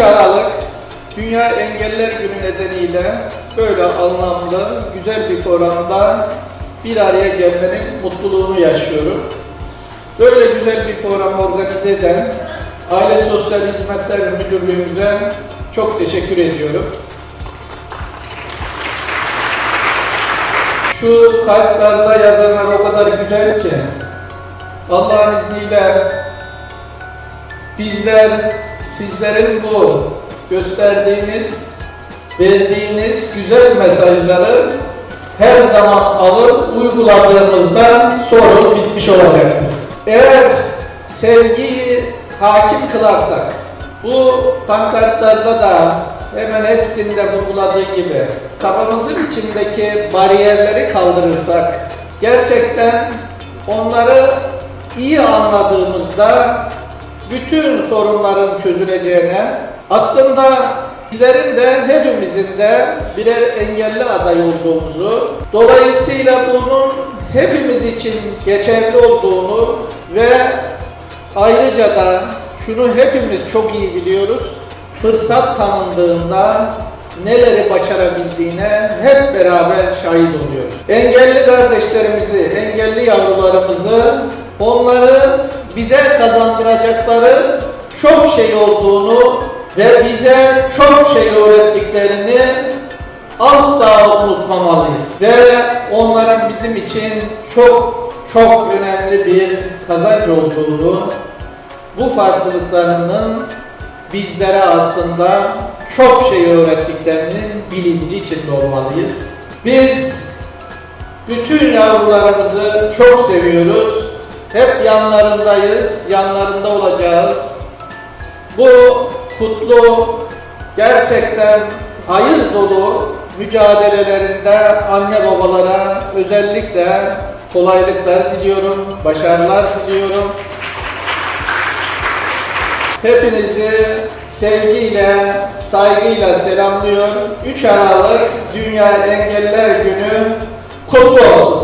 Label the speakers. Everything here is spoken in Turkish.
Speaker 1: 3 Aralık Dünya Engeller Günü nedeniyle böyle anlamlı, güzel bir programda bir araya gelmenin mutluluğunu yaşıyorum. Böyle güzel bir program organize eden Aile Sosyal Hizmetler Müdürlüğümüze çok teşekkür ediyorum. Şu kartlarda yazanlar o kadar güzel ki Allah'ın izniyle bizler sizlerin bu gösterdiğiniz, verdiğiniz güzel mesajları her zaman alıp uyguladığımızda sorun bitmiş olacaktır. Eğer sevgiyi hakim kılarsak, bu pankartlarda da hemen hepsinde vurguladığı gibi kafamızın içindeki bariyerleri kaldırırsak, gerçekten onları iyi anladığımızda bütün sorunların çözüleceğine, aslında bizlerin de hepimizin de birer engelli aday olduğumuzu, dolayısıyla bunun hepimiz için geçerli olduğunu ve ayrıca da şunu hepimiz çok iyi biliyoruz, fırsat tanındığında neleri başarabildiğine hep beraber şahit oluyoruz. Engelli kardeşlerimizi, engelli yavrularımızı, onları bize kazandıracakları çok şey olduğunu ve bize çok şey öğrettiklerini asla unutmamalıyız. Ve onların bizim için çok çok önemli bir kazanç olduğunu, bu farklılıklarının bizlere aslında çok şey öğrettiklerinin bilinci içinde olmalıyız. Biz bütün yavrularımızı çok seviyoruz. Hep yanlarındayız, yanlarında olacağız. Bu kutlu, gerçekten hayır dolu mücadelelerinde anne babalara özellikle kolaylıklar diliyorum, başarılar diliyorum. Hepinizi sevgiyle, saygıyla selamlıyor. 3 Aralık Dünya Engeller Günü kutlu olsun.